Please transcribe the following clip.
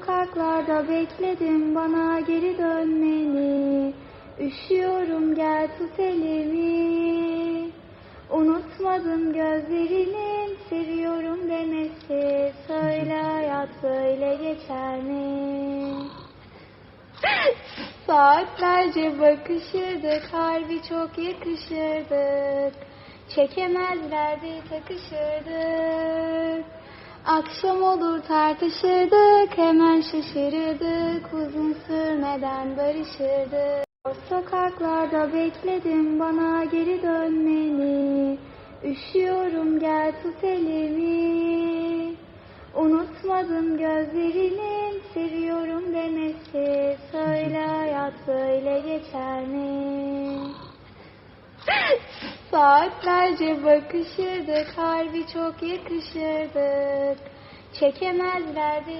sokaklarda bekledim bana geri dönmeni. Üşüyorum gel tut elimi. Unutmadım gözlerinin seviyorum demesi. Söyle hayat böyle geçer mi? Saatlerce bakışırdık, harbi çok yakışırdık. Çekemezlerdi takışırdık. Akşam olur tartışırdık, hemen şaşırırdık. Uzun sürmeden barışırdık. O sokaklarda bekledim bana geri dönmeni. Üşüyorum gel tut elimi. Unutmadım gözlerinin seviyorum demesi. Söyle hayat böyle geçer mi? Saatlerce bakışırdık, harbi çok yakışırdık. Çekemezlerdi